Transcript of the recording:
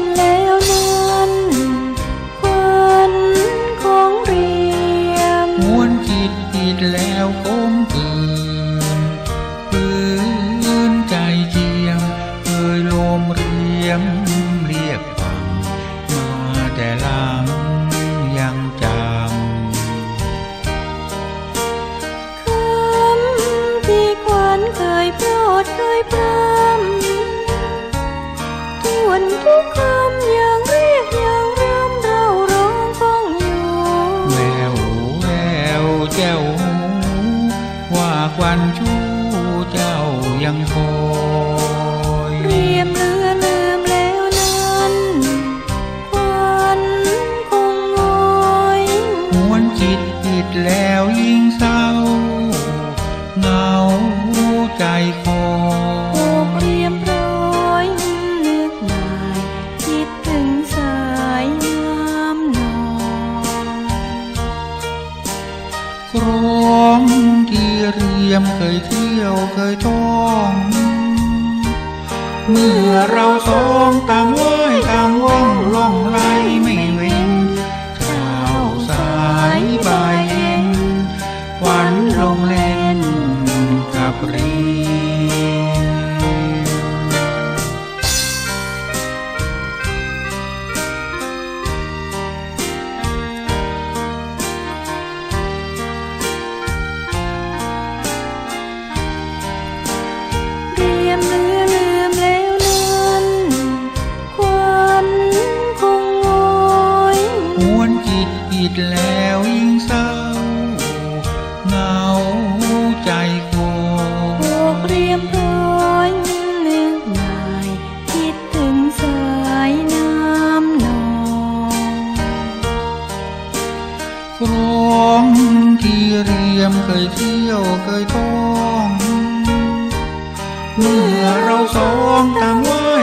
นแล้วนั้นควันของเรียมมวนจิตผิดแล้วคมคืนปืนใจเจียมเคยลมเรียมเรียกฟังมาแต่ลำยังจำคำที่ควัเคยโปรดเคยปราาควันชู้เจ้ายังคอยเรียมเรือลืมแล้วนั้นควันคงงอยหวนจิตผิดแล้วยิ่งเศร้าเหงาใจคอโอบเรียมร้อยนึกนายคิดถึงสายน้ำนองคร องที่เรียมเคยเที่ยวเคยท่อง เมื่อเราสองต่างว่า ดแล้วยิ่งเศร้าเหงาใจโคโอบเรียมร้อยนึกนายคิดถึงสายน้ำนองครองที่เรียมเคยเที่ยวเคยท่อง เมื่อเราสองต่างว่า